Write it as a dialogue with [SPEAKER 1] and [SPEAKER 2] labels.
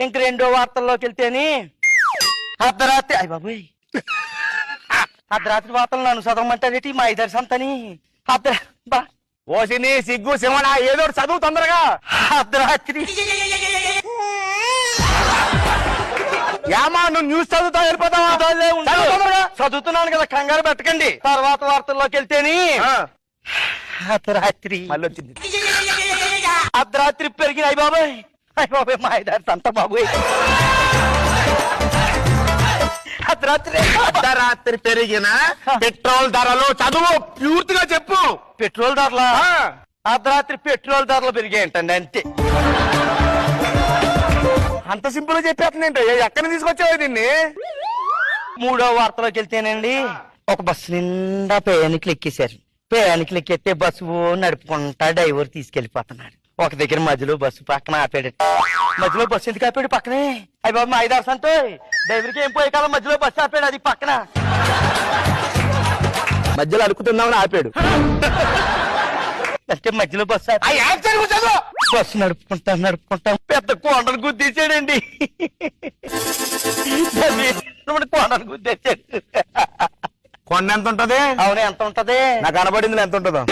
[SPEAKER 1] ఇంక రెండో వార్తల్లోకి వెళ్తేని అర్ధరాత్రి అయ్య బాబోయ్. అర్ధరాత్రి వార్తలు నన్ను చదవమంటారేటి? మా ఇద్దరు సంతని. అర్ధ బా.
[SPEAKER 2] ఓసిని సిగ్గు శివన ఏదో చదువు తొందరగా.
[SPEAKER 1] అర్ధరాత్రి.
[SPEAKER 2] యామా నువ్వు న్యూస్ చదువుతావు వెళ్ళిపోతావా.
[SPEAKER 1] చదువుతున్నాను కదా కంగారు పెట్టకండి. తర్వాత వార్తల్లోకి వెళ్తేని అర్ధరాత్రి.
[SPEAKER 2] మళ్ళీ వచ్చింది
[SPEAKER 1] అర్ధరాత్రి పెరిగిన అయ్య బాబాయ్. అయ్య బాబాయ్ మా ఇద్దరు సంత బాబోయ్. అర్ధరాత్రి
[SPEAKER 2] అర్ధరాత్రి పెరిగిన పెట్రోల్ ధరలు చదువు పూర్తిగా చెప్పు.
[SPEAKER 1] పెట్రోల్ ధరలా? అర్ధరాత్రి పెట్రోల్ ధరలు పెరిగాయంటండి అంతే.
[SPEAKER 2] అంత సింపుల్గా చెప్పేస్తుందంటే ఎక్కడి తీసుకొచ్చావు దీన్ని?
[SPEAKER 1] మూడో వార్తలోకి వెళ్తేనండి ఒక బస్సు నిండా ప్రయాణికులు ఎక్కేశారు. ప్రయాణికులు ఎక్కేస్తే బస్సు నడుపుకుంటా డ్రైవర్ తీసుకెళ్ళిపోతున్నాడు ఒక దగ్గర మధ్యలో బస్సు పక్కన ఆపాడు మధ్యలో బస్సు ఎందుకు ఆపాడు పక్కనే? అయ్యి బాబు మా ఐదారు సంతో డ్రైవర్కి ఏం పోయే కాలం మధ్యలో బస్సు ఆపాడు అది పక్కన.
[SPEAKER 2] మధ్యలో అలుకుతుందామని ఆపాడు.
[SPEAKER 1] అంటే మధ్యలో బస్సు ఆపి- బస్సు నడుపుకుంటా నడుపుకుంటా పెద్ద కొండను గుద్దేశాడండి. దాన్ని కొండను గుద్దేశాడు.
[SPEAKER 2] కొండ ఎంత ఉంటది?
[SPEAKER 1] అవును ఎంత ఉంటది?
[SPEAKER 2] నాకు కనబడింది ఎంత ఉంటుందో.